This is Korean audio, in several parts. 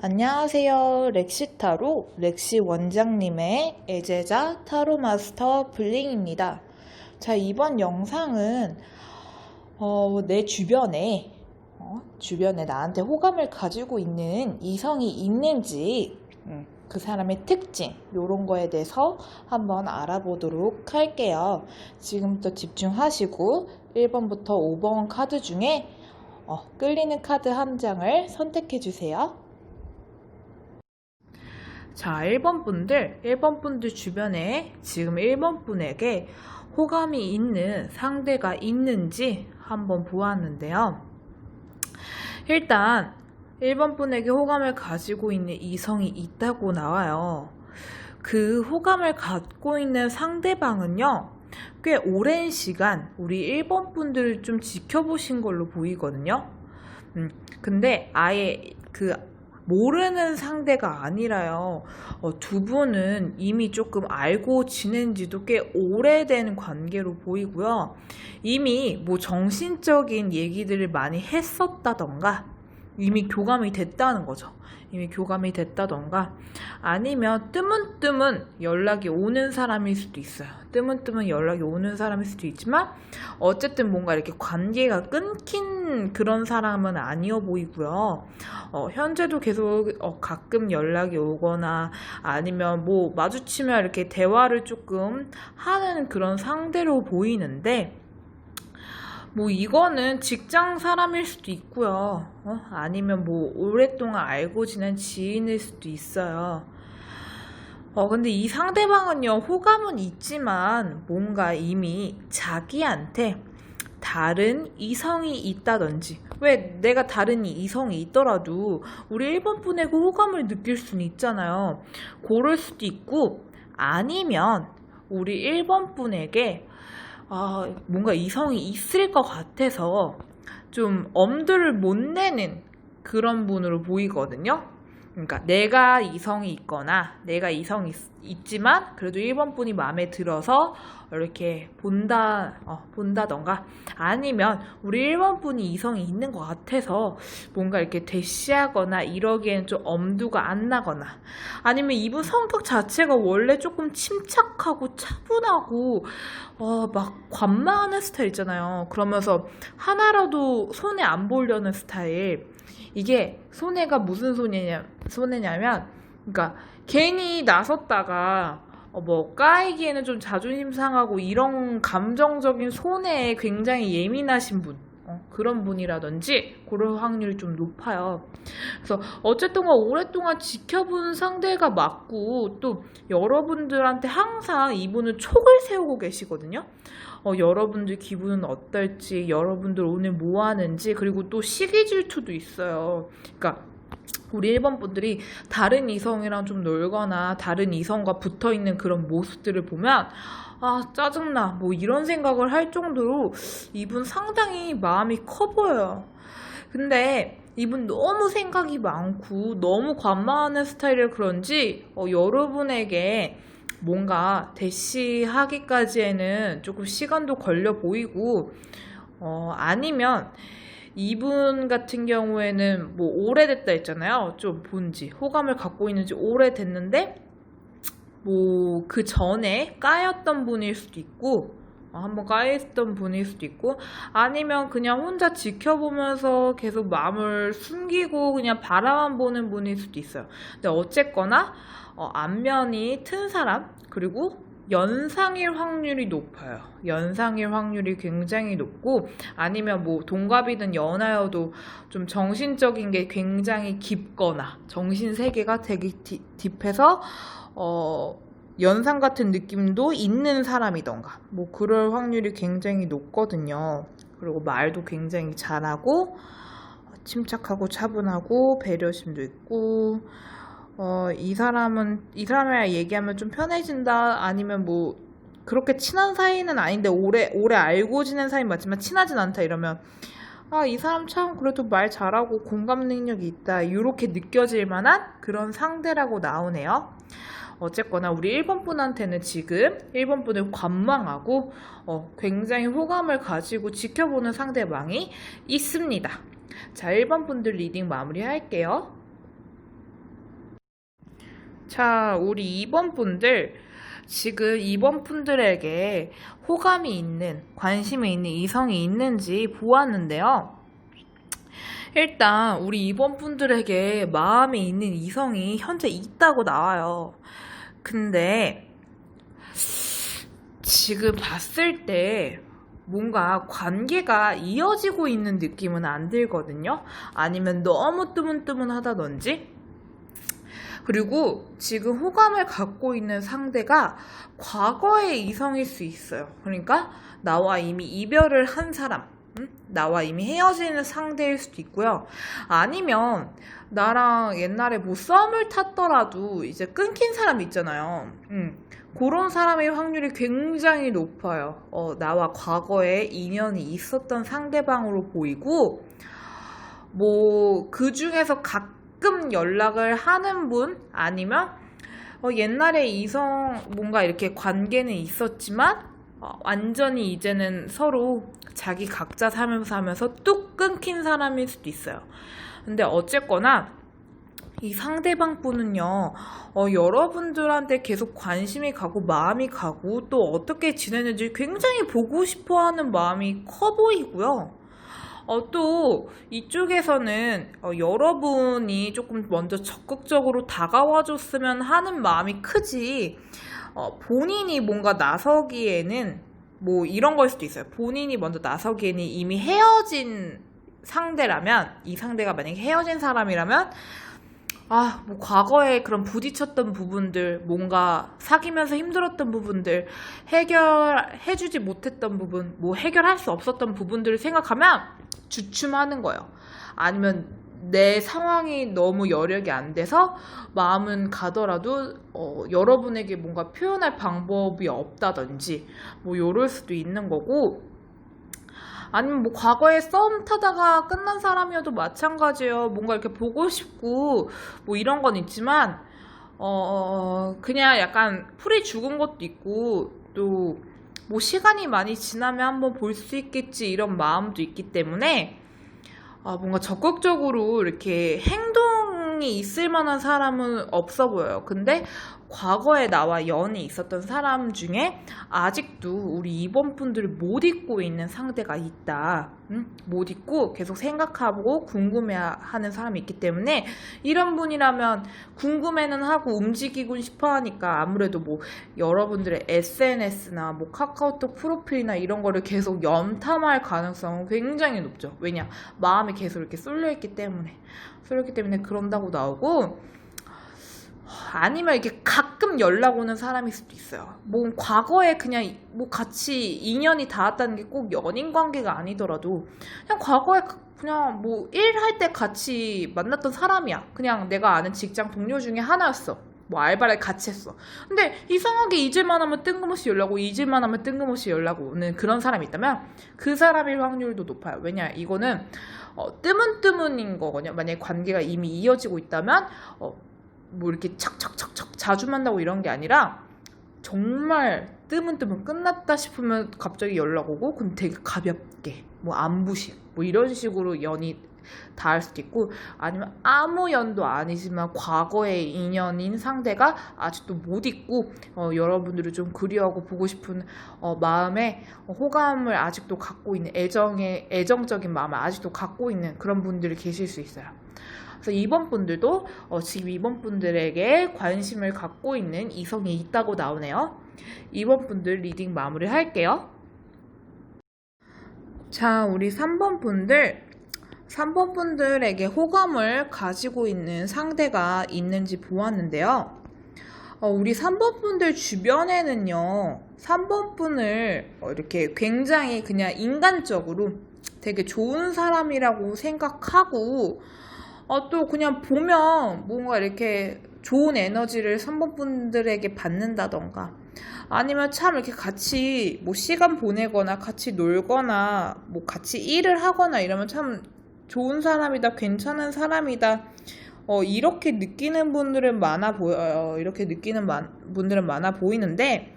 안녕하세요. 렉시타로 렉시 원장님의 애제자 타로 마스터 블링입니다. 자, 이번 영상은 어, 내 주변에 어, 주변에 나한테 호감을 가지고 있는 이성이 있는지 음, 그 사람의 특징 이런 거에 대해서 한번 알아보도록 할게요. 지금부터 집중하시고 1번부터 5번 카드 중에 어, 끌리는 카드 한 장을 선택해 주세요. 자, 1번 분들, 1번 분들 주변에 지금 1번 분에게 호감이 있는 상대가 있는지 한번 보았는데요. 일단, 1번 분에게 호감을 가지고 있는 이성이 있다고 나와요. 그 호감을 갖고 있는 상대방은요, 꽤 오랜 시간 우리 1번 분들을 좀 지켜보신 걸로 보이거든요. 음, 근데 아예 그 모르는 상대가 아니라요. 어, 두 분은 이미 조금 알고 지낸 지도 꽤 오래된 관계로 보이고요. 이미 뭐 정신적인 얘기들을 많이 했었다던가, 이미 교감이 됐다는 거죠. 이미 교감이 됐다던가, 아니면 뜨문뜨문 연락이 오는 사람일 수도 있어요. 뜨문뜨문 연락이 오는 사람일 수도 있지만, 어쨌든 뭔가 이렇게 관계가 끊긴 그런 사람은 아니어 보이고요. 어, 현재도 계속 어, 가끔 연락이 오거나 아니면 뭐 마주치면 이렇게 대화를 조금 하는 그런 상대로 보이는데 뭐 이거는 직장 사람일 수도 있고요. 어? 아니면 뭐 오랫동안 알고 지낸 지인일 수도 있어요. 어, 근데 이 상대방은요, 호감은 있지만 뭔가 이미 자기한테 다른 이성이 있다든지, 왜 내가 다른 이성이 있더라도 우리 1번 분에게 호감을 느낄 수는 있잖아요. 그럴 수도 있고, 아니면 우리 1번 분에게 아, 뭔가 이성이 있을 것 같아서 좀 엄두를 못 내는 그런 분으로 보이거든요. 그러니까 내가 이성이 있거나 내가 이성이 있, 지만 그래도 1번 분이 마음에 들어서 이렇게 본다 어, 본다던가 아니면 우리 1번 분이 이성이 있는 것 같아서 뭔가 이렇게 대시하거나 이러기엔 좀 엄두가 안 나거나 아니면 이분 성격 자체가 원래 조금 침착하고 차분하고 어, 막 관망하는 스타일 있잖아요. 그러면서 하나라도 손에 안 보려는 스타일. 이게 손해가 무슨 손해냐, 손해냐면, 그러니까 괜히 나섰다가 어, 뭐 까이기에는 좀 자존심 상하고 이런 감정적인 손해에 굉장히 예민하신 분. 어, 그런 분이라든지 그럴 확률이 좀 높아요. 그래서 어쨌든 간 오랫동안 지켜본 상대가 맞고 또 여러분들한테 항상 이분은 촉을 세우고 계시거든요. 어, 여러분들 기분은 어떨지, 여러분들 오늘 뭐 하는지, 그리고 또 시기 질투도 있어요. 그러니까 우리 1번 분들이 다른 이성이랑 좀 놀거나 다른 이성과 붙어 있는 그런 모습들을 보면 아, 짜증나. 뭐 이런 생각을 할 정도로 이분 상당히 마음이 커 보여요. 근데 이분 너무 생각이 많고 너무 관망하는 스타일을 그런지 어, 여러분에게 뭔가 대시하기까지에는 조금 시간도 걸려 보이고 어, 아니면 이분 같은 경우에는 뭐 오래됐다 했잖아요. 좀 본지 호감을 갖고 있는지 오래됐는데 뭐 그 전에 까였던 분일 수도 있고 어, 한번 까였던 분일 수도 있고 아니면 그냥 혼자 지켜보면서 계속 마음을 숨기고 그냥 바라만 보는 분일 수도 있어요. 근데 어쨌거나 어, 안면이 튼 사람 그리고 연상일 확률이 높아요. 연상일 확률이 굉장히 높고 아니면 뭐 동갑이든 연하여도 좀 정신적인 게 굉장히 깊거나 정신 세계가 되게 딥, 딥해서 어 연상 같은 느낌도 있는 사람이던가 뭐 그럴 확률이 굉장히 높거든요. 그리고 말도 굉장히 잘하고 침착하고 차분하고 배려심도 있고 어, 이 사람은, 이 사람이랑 얘기하면 좀 편해진다, 아니면 뭐, 그렇게 친한 사이는 아닌데, 오래, 오래 알고 지낸 사이 맞지만 친하진 않다, 이러면, 아, 이 사람 참 그래도 말 잘하고 공감 능력이 있다, 이렇게 느껴질 만한 그런 상대라고 나오네요. 어쨌거나 우리 1번 분한테는 지금 1번 분을 관망하고 어, 굉장히 호감을 가지고 지켜보는 상대방이 있습니다. 자, 1번 분들 리딩 마무리 할게요. 자, 우리 2번 분들 지금 2번 분들에게 호감이 있는, 관심이 있는 이성이 있는지 보았는데요. 일단 우리 2번 분들에게 마음에 있는 이성이 현재 있다고 나와요. 근데 지금 봤을 때 뭔가 관계가 이어지고 있는 느낌은 안 들거든요. 아니면 너무 뜨문뜨문하다든지. 그리고 지금 호감을 갖고 있는 상대가 과거의 이성일 수 있어요. 그러니까 나와 이미 이별을 한 사람, 음? 나와 이미 헤어지는 상대일 수도 있고요. 아니면 나랑 옛날에 뭐 썸을 탔더라도 이제 끊긴 사람 있잖아요. 음. 그런 사람의 확률이 굉장히 높아요. 어, 나와 과거에 인연이 있었던 상대방으로 보이고, 뭐, 그 중에서 가끔 연락을 하는 분, 아니면, 어, 옛날에 이성, 뭔가 이렇게 관계는 있었지만, 어, 완전히 이제는 서로 자기 각자 살면서 하면서 뚝 끊긴 사람일 수도 있어요. 근데 어쨌거나, 이 상대방 분은요, 어, 여러분들한테 계속 관심이 가고 마음이 가고 또 어떻게 지내는지 굉장히 보고 싶어 하는 마음이 커 보이고요. 어, 또 이쪽에서는 어, 여러분이 조금 먼저 적극적으로 다가와 줬으면 하는 마음이 크지, 어, 본인이 뭔가 나서기에는 뭐 이런 걸 수도 있어요. 본인이 먼저 나서기에는 이미 헤어진 상대라면, 이 상대가 만약에 헤어진 사람이라면, 아, 뭐 과거에 그런 부딪혔던 부분들, 뭔가 사귀면서 힘들었던 부분들, 해결해주지 못했던 부분, 뭐 해결할 수 없었던 부분들을 생각하면 주춤하는 거예요. 아니면 내 상황이 너무 여력이 안 돼서 마음은 가더라도 어, 여러분에게 뭔가 표현할 방법이 없다든지 뭐 이럴 수도 있는 거고 아니면 뭐 과거에 썸 타다가 끝난 사람이어도 마찬가지예요. 뭔가 이렇게 보고 싶고 뭐 이런 건 있지만 어 그냥 약간 풀이 죽은 것도 있고 또 뭐 시간이 많이 지나면 한번 볼 수 있겠지 이런 마음도 있기 때문에 아 뭔가 적극적으로 이렇게 행동 이 있을 만한 사람은 없어 보여요. 근데 과거에 나와 연이 있었던 사람 중에 아직도 우리 이번 분들을 못 잊고 있는 상대가 있다. 응? 못 잊고 계속 생각하고 궁금해하는 사람이 있기 때문에 이런 분이라면 궁금해는 하고 움직이고 싶어 하니까 아무래도 뭐 여러분들의 SNS나 뭐 카카오톡 프로필이나 이런 거를 계속 염탐할 가능성은 굉장히 높죠. 왜냐? 마음이 계속 이렇게 쏠려있기 때문에. 쏠려있기 때문에 그런다고 나오고 아니면 이게 가끔 연락 오는 사람일 수도 있어요. 뭐 과거에 그냥 뭐 같이 인연이 닿았다는 게 꼭 연인 관계가 아니더라도 그냥 과거에 그냥 뭐 일할 때 같이 만났던 사람이야. 그냥 내가 아는 직장 동료 중에 하나였어. 뭐 알바를 같이 했어. 근데 이상하게 잊을만 하면 뜬금없이 연락 오고 잊을만 하면 뜬금없이 연락 오는 그런 사람이 있다면 그 사람일 확률도 높아요. 왜냐 이거는 어, 뜨문뜨문인 거거든요. 만약에 관계가 이미 이어지고 있다면 어, 뭐 이렇게 척척척척 자주 만나고 이런 게 아니라 정말 뜨문뜨문 끝났다 싶으면 갑자기 연락 오고 그럼 되게 가볍게 뭐 안부식 뭐 이런 식으로 연이 닿을 수도 있고 아니면 아무 연도 아니지만 과거의 인연인 상대가 아직도 못 잊고 어, 여러분들을 좀 그리워하고 보고 싶은 어, 마음에 호감을 아직도 갖고 있는 애정의 애정적인 마음을 아직도 갖고 있는 그런 분들이 계실 수 있어요. 그래서 이번 분들도 어, 지금 이번 분들에게 관심을 갖고 있는 이성이 있다고 나오네요. 이번 분들 리딩 마무리 할게요. 자, 우리 3번 분들 3번 분들에게 호감을 가지고 있는 상대가 있는지 보았는데요. 어, 우리 3번 분들 주변에는요, 3번 분을 어, 이렇게 굉장히 그냥 인간적으로 되게 좋은 사람이라고 생각하고, 어, 또 그냥 보면 뭔가 이렇게 좋은 에너지를 3번 분들에게 받는다던가, 아니면 참 이렇게 같이 뭐 시간 보내거나 같이 놀거나 뭐 같이 일을 하거나 이러면 참 좋은 사람이다, 괜찮은 사람이다, 어, 이렇게 느끼는 분들은 많아 보여요. 이렇게 느끼는 만- 분들은 많아 보이는데,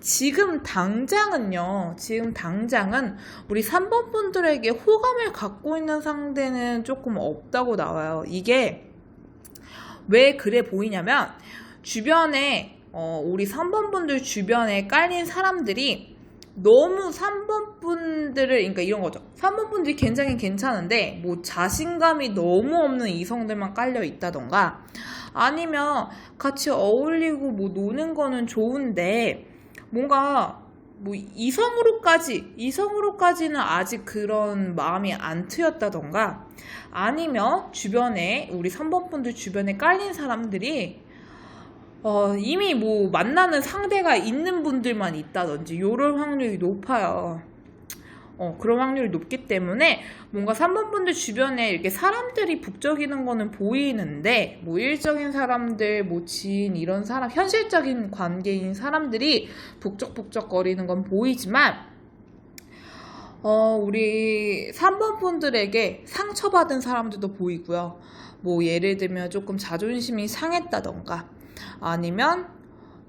지금 당장은요, 지금 당장은 우리 3번 분들에게 호감을 갖고 있는 상대는 조금 없다고 나와요. 이게 왜 그래 보이냐면, 주변에, 어, 우리 3번 분들 주변에 깔린 사람들이 너무 3번 분들을, 그러니까 이런 거죠. 3번 분들이 굉장히 괜찮은데, 뭐 자신감이 너무 없는 이성들만 깔려 있다던가, 아니면 같이 어울리고 뭐 노는 거는 좋은데, 뭔가 뭐 이성으로까지 이성으로까지는 아직 그런 마음이 안 트였다던가 아니면 주변에 우리 3번 분들 주변에 깔린 사람들이 어, 이미 뭐 만나는 상대가 있는 분들만 있다든지 요럴 확률이 높아요. 어, 그런 확률이 높기 때문에 뭔가 3번 분들 주변에 이렇게 사람들이 북적이는 거는 보이는데 뭐 일적인 사람들, 뭐 지인 이런 사람, 현실적인 관계인 사람들이 북적북적거리는 건 보이지만 어, 우리 3번 분들에게 상처받은 사람들도 보이고요. 뭐 예를 들면 조금 자존심이 상했다던가 아니면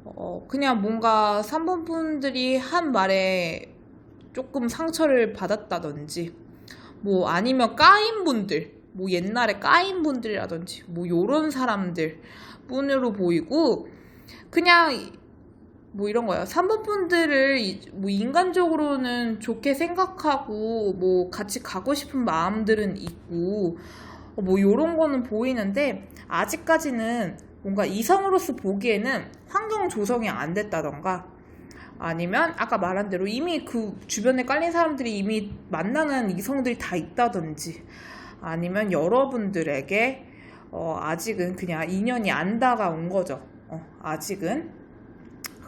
어, 그냥 뭔가 3번 분들이 한 말에 조금 상처를 받았다든지 뭐 아니면 까인 분들 뭐 옛날에 까인 분들이라든지 뭐 요런 사람들 뿐으로 보이고 그냥 뭐 이런 거예요. 3번 분들을 이- 뭐 인간적으로는 좋게 생각하고 뭐 같이 가고 싶은 마음들은 있고 어, 뭐 요런 거는 보이는데 아직까지는 뭔가 이성으로서 보기에는 환경 조성이 안 됐다던가 아니면 아까 말한 대로 이미 그 주변에 깔린 사람들이 이미 만나는 이성들이 다 있다든지 아니면 여러분들에게 어, 아직은 그냥 인연이 안 다가온 거죠. 어, 아직은.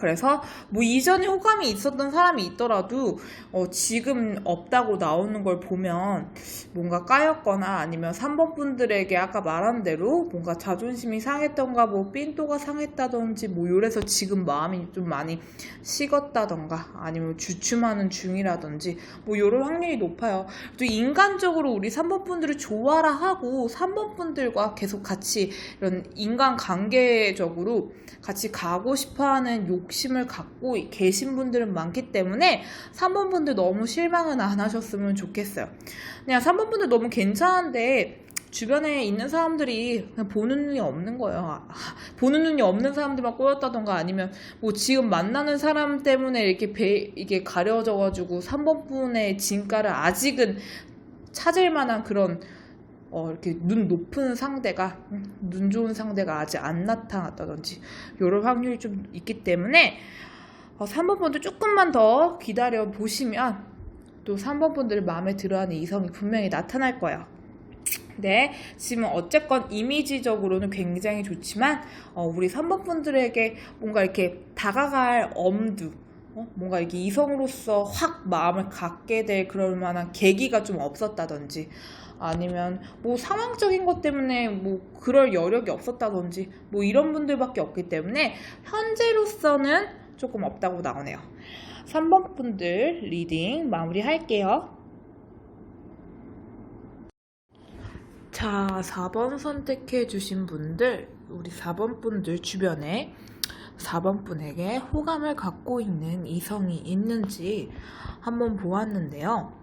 그래서 뭐 이전에 호감이 있었던 사람이 있더라도 어, 지금 없다고 나오는 걸 보면 뭔가 까였거나 아니면 3번 분들에게 아까 말한 대로 뭔가 자존심이 상했던가 뭐 삔또가 상했다든지 뭐 요래서 지금 마음이 좀 많이 식었다던가 아니면 주춤하는 중이라든지 뭐 요럴 확률이 높아요. 또 인간적으로 우리 3번 분들을 좋아라 하고 3번 분들과 계속 같이 이런 인간 관계적으로 같이 가고 싶어 하는 욕 심을 갖고 계신 분들은 많기 때문에 3번 분들 너무 실망은 안 하셨으면 좋겠어요. 그냥 3번 분들 너무 괜찮은데 주변에 있는 사람들이 그냥 보는 눈이 없는 거예요. 아, 보는 눈이 없는 사람들만 꼬였다던가 아니면 뭐 지금 만나는 사람 때문에 이렇게 배, 이게 가려져가지고 3번 분의 진가를 아직은 찾을 만한 그런 어, 이렇게 눈 높은 상대가, 음, 눈 좋은 상대가 아직 안 나타났다든지, 요런 확률이 좀 있기 때문에, 어, 3번 분들 조금만 더 기다려 보시면, 또 3번 분들 마음에 들어 하는 이성이 분명히 나타날 거예요. 네, 지금 어쨌건 이미지적으로는 굉장히 좋지만, 어, 우리 3번 분들에게 뭔가 이렇게 다가갈 엄두, 어? 뭔가 이렇게 이성으로서 확 마음을 갖게 될 그럴 만한 계기가 좀 없었다든지, 아니면 뭐 상황적인 것 때문에 뭐 그럴 여력이 없었다든지 뭐 이런 분들밖에 없기 때문에 현재로서는 조금 없다고 나오네요. 3번 분들 리딩 마무리 할게요. 자, 4번 선택해 주신 분들, 우리 4번 분들 주변에 4번 분에게 호감을 갖고 있는 이성이 있는지 한번 보았는데요.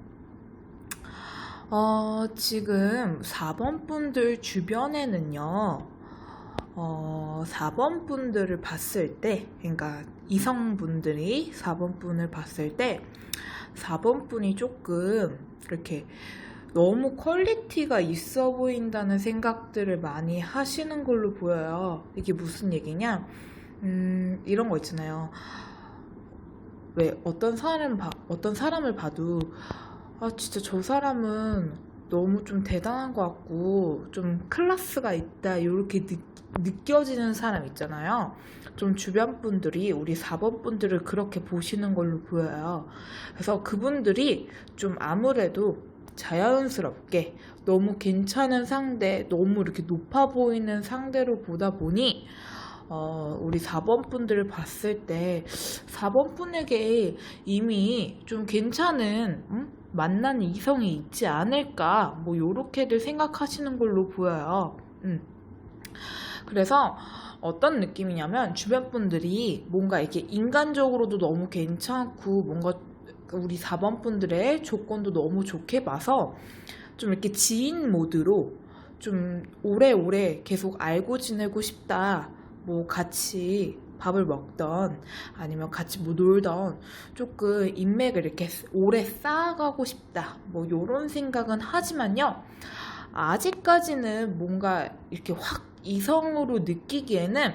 어, 지금 4번 분들 주변에는요, 어, 4번 분들을 봤을 때, 그러니까 이성 분들이 4번 분을 봤을 때, 4번 분이 조금 이렇게 너무 퀄리티가 있어 보인다는 생각들을 많이 하시는 걸로 보여요. 이게 무슨 얘기냐? 음, 이런 거 있잖아요. 왜 어떤 사람 봐, 어떤 사람을 봐도 아, 진짜 저 사람은 너무 좀 대단한 것 같고, 좀 클래스가 있다, 이렇게 느, 느껴지는 사람 있잖아요. 좀 주변 분들이 우리 4번 분들을 그렇게 보시는 걸로 보여요. 그래서 그분들이 좀 아무래도 자연스럽게 너무 괜찮은 상대, 너무 이렇게 높아 보이는 상대로 보다 보니, 어, 우리 4번 분들을 봤을 때 4번 분에게 이미 좀 괜찮은 음? 만난 이성이 있지 않을까 뭐 요렇게들 생각하시는 걸로 보여요. 음. 그래서 어떤 느낌이냐면 주변 분들이 뭔가 이렇게 인간적으로도 너무 괜찮고 뭔가 우리 4번 분들의 조건도 너무 좋게 봐서 좀 이렇게 지인 모드로 좀 오래오래 계속 알고 지내고 싶다. 뭐 같이 밥을 먹던 아니면 같이 뭐 놀던 조금 인맥을 이렇게 오래 쌓아가고 싶다. 뭐 요런 생각은 하지만요. 아직까지는 뭔가 이렇게 확 이성으로 느끼기에는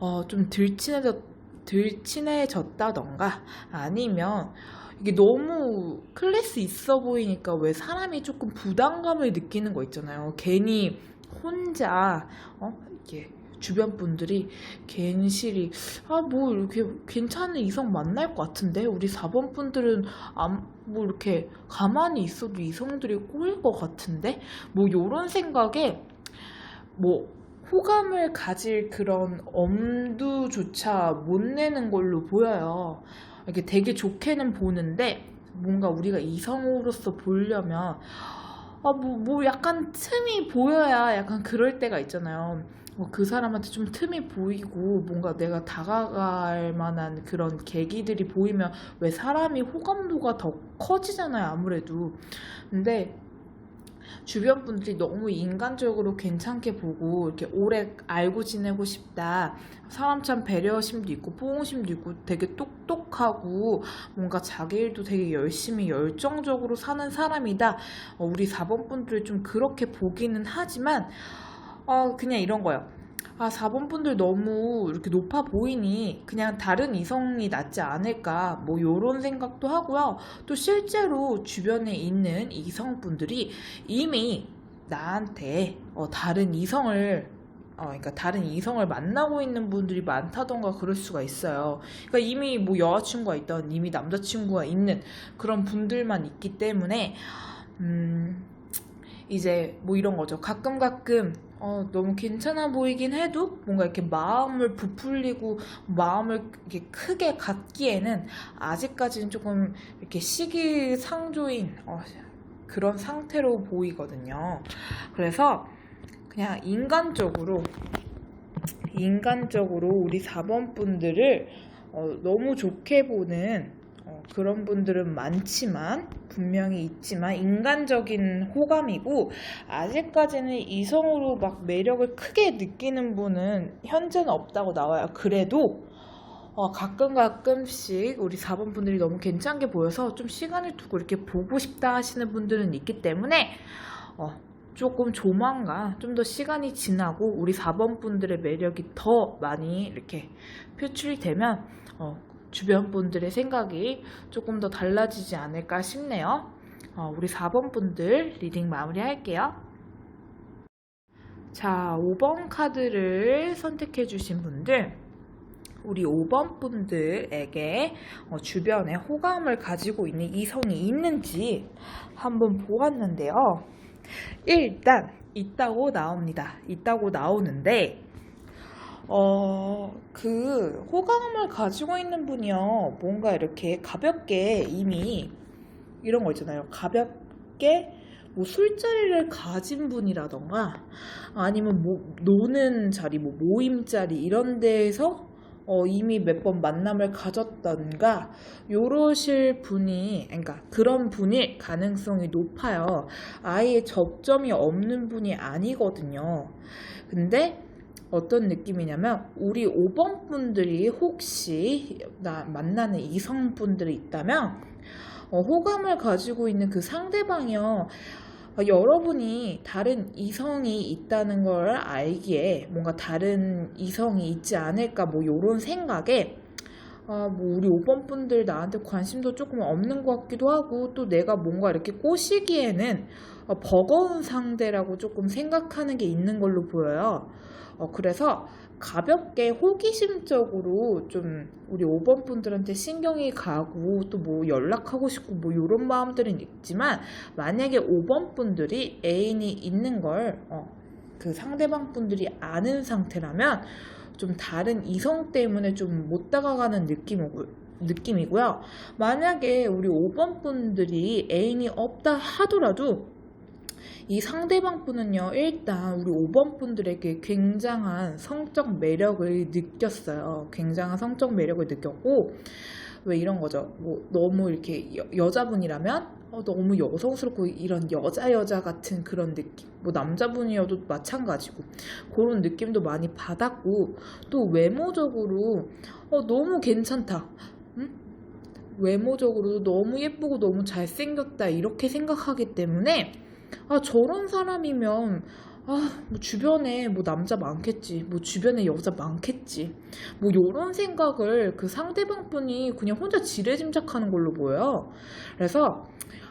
어, 좀 들친해졌, 들친해졌다던가 아니면 이게 너무 클래스 있어 보이니까 왜 사람이 조금 부담감을 느끼는 거 있잖아요. 괜히 혼자 어 이게 주변 분들이 괜시리 아 뭐 이렇게 괜찮은 이성 만날 것 같은데 우리 4번 분들은 안, 뭐 이렇게 가만히 있어도 이성들이 꼬일 것 같은데 뭐 요런 생각에 뭐 호감을 가질 그런 엄두조차 못 내는 걸로 보여요. 이렇게 되게 좋게는 보는데 뭔가 우리가 이성으로서 보려면 아, 뭐, 뭐 약간 틈이 보여야 약간 그럴 때가 있잖아요. 뭐 그 사람한테 좀 틈이 보이고 뭔가 내가 다가갈 만한 그런 계기들이 보이면 왜 사람이 호감도가 더 커지잖아요, 아무래도. 근데 주변 분들이 너무 인간적으로 괜찮게 보고 이렇게 오래 알고 지내고 싶다. 사람 참 배려심도 있고 포옹심도 있고 되게 똑똑하고 뭔가 자기 일도 되게 열심히 열정적으로 사는 사람이다. 어, 우리 4번 분들이 좀 그렇게 보기는 하지만 어, 그냥 이런 거예요. 아, 4번 분들 너무 이렇게 높아 보이니 그냥 다른 이성이 낫지 않을까 뭐 요런 생각도 하고요. 또 실제로 주변에 있는 이성분들이 이미 나한테 어, 다른 이성을 어, 그러니까 다른 이성을 만나고 있는 분들이 많다던가 그럴 수가 있어요. 그러니까 이미 뭐 여자친구가 있던 이미 남자친구가 있는 그런 분들만 있기 때문에 음, 이제 뭐 이런 거죠. 가끔 가끔 어, 너무 괜찮아 보이긴 해도 뭔가 이렇게 마음을 부풀리고 마음을 이렇게 크게 갖기에는 아직까지는 조금 이렇게 시기상조인 어, 그런 상태로 보이거든요. 그래서 그냥 인간적으로 인간적으로 우리 4번 분들을 어, 너무 좋게 보는 어, 그런 분들은 많지만 분명히 있지만 인간적인 호감이고 아직까지는 이성으로 막 매력을 크게 느끼는 분은 현재는 없다고 나와요. 그래도 어, 가끔 가끔씩 우리 4번 분들이 너무 괜찮게 보여서 좀 시간을 두고 이렇게 보고 싶다 하시는 분들은 있기 때문에 어, 조금 조만간 좀 더 시간이 지나고 우리 4번 분들의 매력이 더 많이 이렇게 표출이 되면 어, 주변 분들의 생각이 조금 더 달라지지 않을까 싶네요. 어, 우리 4번 분들 리딩 마무리 할게요. 자, 5번 카드를 선택해 주신 분들, 우리 5번 분들에게 어, 주변에 호감을 가지고 있는 이성이 있는지 한번 보았는데요. 일단 있다고 나옵니다. 있다고 나오는데 어, 그 호감을 가지고 있는 분이요. 뭔가 이렇게 가볍게 이미 이런 거 있잖아요. 가볍게 뭐 술자리를 가진 분이라던가 아니면 뭐 노는 자리, 뭐 모임 자리 이런 데에서 어, 이미 몇 번 만남을 가졌던가 요러실 분이 그러니까 그런 분일 가능성이 높아요. 아예 접점이 없는 분이 아니거든요. 근데 어떤 느낌이냐면 우리 5번 분들이 혹시 나 만나는 이성 분들이 있다면 어, 호감을 가지고 있는 그 상대방이요. 어, 여러분이 다른 이성이 있다는 걸 알기에 뭔가 다른 이성이 있지 않을까 뭐 이런 생각에 아, 뭐 우리 5번 분들 나한테 관심도 조금 없는 것 같기도 하고 또 내가 뭔가 이렇게 꼬시기에는 어, 버거운 상대라고 조금 생각하는 게 있는 걸로 보여요. 어, 그래서 가볍게 호기심적으로 좀 우리 5번 분들한테 신경이 가고 또 뭐 연락하고 싶고 뭐 이런 마음들은 있지만 만약에 5번 분들이 애인이 있는 걸 어, 그 상대방 분들이 아는 상태라면 좀 다른 이성 때문에 좀 못 다가가는 느낌이고 느낌이고요. 만약에 우리 5번 분들이 애인이 없다 하더라도 이 상대방 분은요, 일단 우리 5번 분들에게 굉장한 성적 매력을 느꼈어요. 굉장한 성적 매력을 느꼈고, 왜 이런 거죠? 뭐 너무 이렇게 여, 여자분이라면 어, 너무 여성스럽고 이런 여자 여자 같은 그런 느낌. 뭐 남자분이어도 마찬가지고 그런 느낌도 많이 받았고 또 외모적으로 어, 너무 괜찮다. 응? 외모적으로도 너무 예쁘고 너무 잘생겼다 이렇게 생각하기 때문에 아 저런 사람이면 아, 뭐 주변에 뭐 남자 많겠지. 뭐 주변에 여자 많겠지. 뭐 요런 생각을 그 상대방 분이 그냥 혼자 지레짐작하는 걸로 보여요. 그래서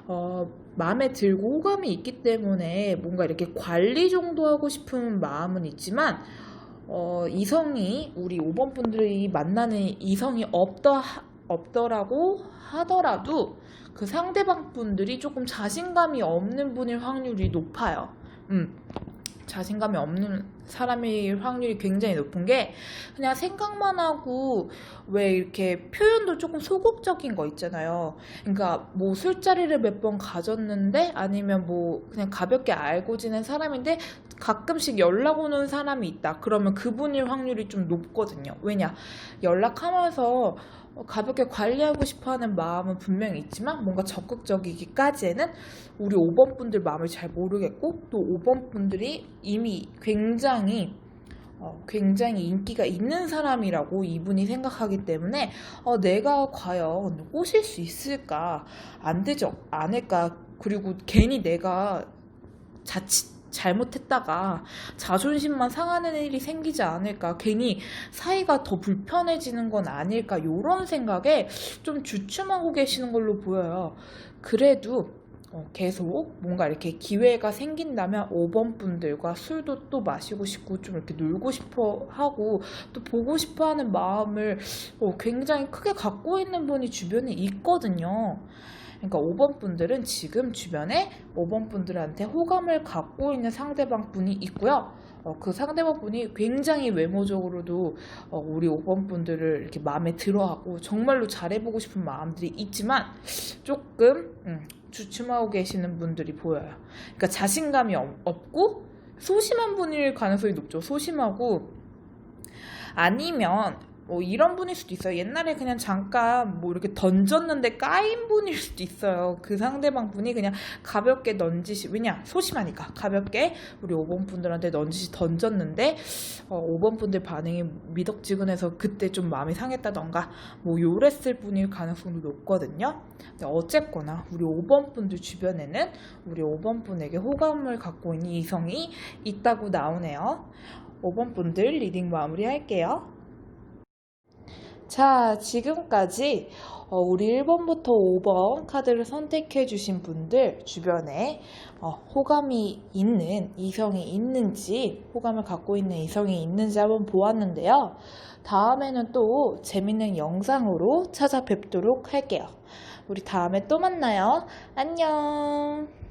어, 마음에 들고 호감이 있기 때문에 뭔가 이렇게 관리 정도 하고 싶은 마음은 있지만 어, 이성이 우리 5번 분들이 만나는 이성이 없더 없더라고 하더라도 그 상대방 분들이 조금 자신감이 없는 분일 확률이 높아요. 음. 자신감이 없는 사람일 확률이 굉장히 높은 게 그냥 생각만 하고 왜 이렇게 표현도 조금 소극적인 거 있잖아요. 그러니까 뭐 술자리를 몇 번 가졌는데 아니면 뭐 그냥 가볍게 알고 지낸 사람인데 가끔씩 연락 오는 사람이 있다. 그러면 그분일 확률이 좀 높거든요. 왜냐? 연락하면서 가볍게 관리하고 싶어 하는 마음은 분명히 있지만 뭔가 적극적이기까지에는 우리 5번 분들 마음을 잘 모르겠고 또 5번 분들이 이미 굉장히 어, 굉장히 인기가 있는 사람이라고 이분이 생각하기 때문에 어, 내가 과연 꼬실 수 있을까? 안 되죠. 않을까? 그리고 괜히 내가 자칫 잘못했다가 자존심만 상하는 일이 생기지 않을까? 괜히 사이가 더 불편해지는 건 아닐까? 이런 생각에 좀 주춤하고 계시는 걸로 보여요. 그래도 어, 계속 뭔가 이렇게 기회가 생긴다면 5번 분들과 술도 또 마시고 싶고 좀 이렇게 놀고 싶어 하고 또 보고 싶어 하는 마음을 어, 굉장히 크게 갖고 있는 분이 주변에 있거든요. 그러니까 5번 분들은 지금 주변에 5번 분들한테 호감을 갖고 있는 상대방 분이 있고요. 어, 그 상대방 분이 굉장히 외모적으로도 어, 우리 5번 분들을 이렇게 마음에 들어하고 정말로 잘해보고 싶은 마음들이 있지만 조금 음, 주춤하고 계시는 분들이 보여요. 그러니까 자신감이 없- 없고 소심한 분일 가능성이 높죠. 소심하고 아니면 뭐 이런 분일 수도 있어요. 옛날에 그냥 잠깐 뭐 이렇게 던졌는데 까인 분일 수도 있어요. 그 상대방 분이 그냥 가볍게 넌지시 왜냐 소심하니까 가볍게 우리 5번 분들한테 넌지시 던졌는데 어, 5번 분들 반응이 미덕지근해서 그때 좀 마음이 상했다던가 뭐 요랬을 분일 가능성도 높거든요. 근데 어쨌거나 우리 5번 분들 주변에는 우리 5번 분에게 호감을 갖고 있는 이성이 있다고 나오네요. 5번 분들 리딩 마무리 할게요. 자, 지금까지 어, 우리 1번부터 5번 카드를 선택해 주신 분들 주변에 어, 호감이 있는 이성이 있는지, 호감을 갖고 있는 이성이 있는지 한번 보았는데요. 다음에는 또 재밌는 영상으로 찾아뵙도록 할게요. 우리 다음에 또 만나요. 안녕.